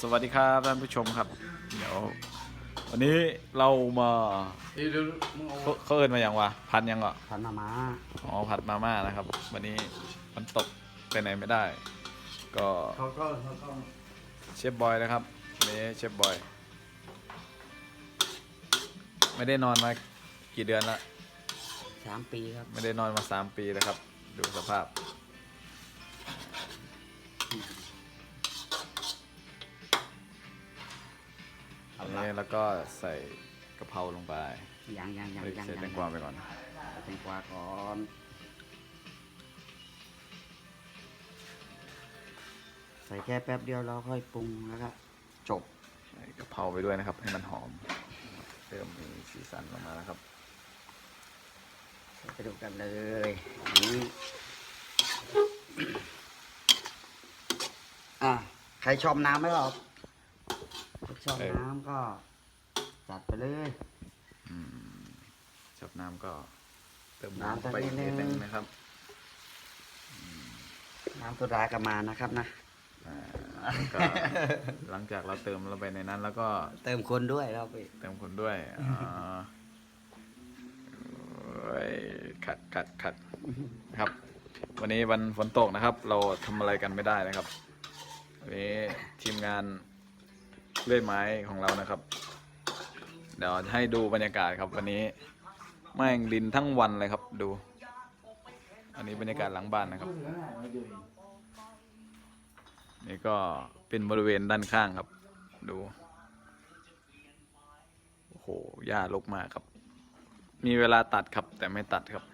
สวัสดีครับท่านผู้ชมครับ เดี๋ยววันนี้เรามาเดี๋ยวเดี๋ยวมึงเอาเขาเขาเอินมาอย่างวะพันยังเหรอพันมาม้าอ๋อผัดมาม่านะครับ วันนี้มันตกไปไหนไม่ได้ ก็เขาก็เขาก็เชฟบอยนะครับนี่เชฟบอย ไม่ได้นอนมากี่เดือนละสามปีครับไม่ได้นอนมาสามปีแล้วครับ ดูสภาพ อันนี้แล้วก็ใส่กะเพราลงไปยังยังยังเฮ้ยยังใส่ยังแตงกวาไปก่อนแตงกวาก่อนใส่แค่แป๊บเดียวเราค่อยปรุงแล้วก็จบใส่กะเพราไปด้วยนะครับ ให้มันหอมเริ่มมีสีสันออกมาแล้วครับไปดูกันเลยอันนี้อะใครชอบน้ำไหมหรอ ชอบเอ้ยน้ำก็จัดไปเลยชอบน้ำก็เติมน้ำน้ำเข้าไปอีกสักนินิดดนึนึงงนะครับน้ำโซดากระมานะครับนะอ่าแล้วก็หลังจากเราเติมลงไปในนั้น แล้วก็เติมคนด้วยเราไปเติมคนด้วยอ่าโอ้ยขัดขัดขัดนะครับ วันนี้วันฝนตกนะครับ เราทำอะไรกันไม่ได้นะครับวันนี้ทีมงาน เลื่อยไม้ของเรานะครับ เดี๋ยวให้ดูบรรยากาศครับวันนี้แม่งดินทั้งวันเลยครับดู อันนี้บรรยากาศหลังบ้านนะครับ นี่ก็เป็นบริเวณด้านข้างครับ ดูโอ้โหหญ้ารกมากครับ มีเวลาตัดครับแต่ไม่ตัดครับ